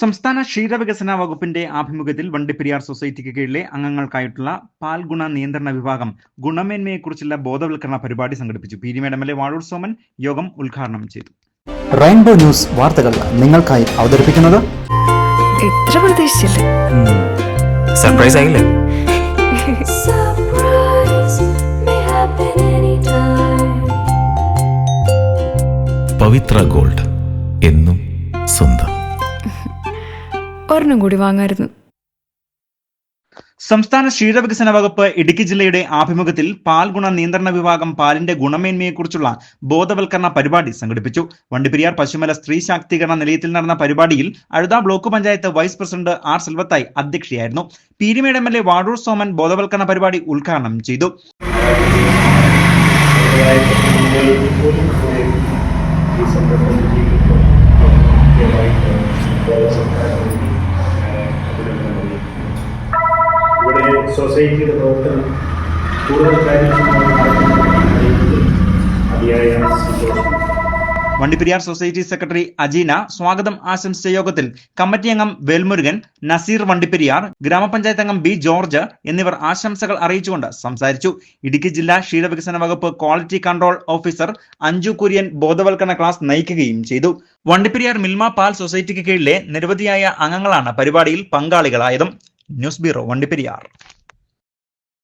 സംസ്ഥാന ക്ഷീരവികസന വകുപ്പിന്റെ ആഭിമുഖ്യത്തിൽ വണ്ടിപ്പെരിയാർ സൊസൈറ്റിക്ക് കീഴിലെ അംഗങ്ങൾക്കായിട്ടുള്ള പാൽ ഗുണ നിയന്ത്രണ വിഭാഗം ഗുണമേന്മയെക്കുറിച്ചുള്ള ബോധവൽക്കരണ പരിപാടി സംഘടിപ്പിച്ചു. Peermade M L A Vazhoor Soman യോഗം ഉദ്ഘാടനം ചെയ്തു. റെയിൻബോ ന്യൂസ് വാർത്തകൾ നിങ്ങൾക്കായി അവതരിപ്പിക്കുന്നത്? പ്രതീക്ഷിച്ചില്ല? സർപ്രൈസ് ആയില്ലേ. പവിത്ര ഗോൾഡ് എന്നും സ്വന്തം. ഒരെണ്ണം കൂടി വാങ്ങായിരുന്നു. സംസ്ഥാന ക്ഷീരവികസന വകുപ്പ് ഇടുക്കി ജില്ലയുടെ ആഭിമുഖ്യത്തിൽ പാൽ ഗുണ നിയന്ത്രണ വിഭാഗം പാലിന്റെ ഗുണമേന്മയെക്കുറിച്ചുള്ള ബോധവൽക്കരണ പരിപാടി സംഘടിപ്പിച്ചു. വണ്ടിപ്പെരിയാർ പശുമല സ്ത്രീ ശാക്തീകരണ നിലയത്തിൽ നടന്ന പരിപാടിയിൽ Azhutha block panchayat vice president R സെൽവത്തായി അധ്യക്ഷയായിരുന്നു. Peermade M L A Vazhoor Soman ബോധവൽക്കരണ പരിപാടി ഉദ്ഘാടനം ചെയ്തു. ഈ സൊസൈറ്റിയുടെ പ്രവർത്തനം കൂടുതൽ കാര്യക്ഷമമായി വണ്ടിപ്പെരിയാർ സൊസൈറ്റി സെക്രട്ടറി അജീന സ്വാഗതം ആശംസിച്ച യോഗത്തിൽ കമ്മിറ്റി അംഗം വേൽമുരുകൻ നസീർ വണ്ടിപ്പെരിയാർ ഗ്രാമപഞ്ചായത്ത് അംഗം ബി ജോർജ് എന്നിവർ ആശംസകൾ അറിയിച്ചുകൊണ്ട് സംസാരിച്ചു. ഇടുക്കി ജില്ലാ ക്ഷീരവികസന വകുപ്പ് quality control officer Anju Kurian ബോധവൽക്കരണ ക്ലാസ് നയിക്കുകയും ചെയ്തു. വണ്ടിപ്പെരിയാർ മിൽമ പാൽ സൊസൈറ്റിക്ക് കീഴിലെ നിരവധിയായ അംഗങ്ങളാണ് പരിപാടിയിൽ പങ്കാളികളായതും. News bureau Vandiperiyar.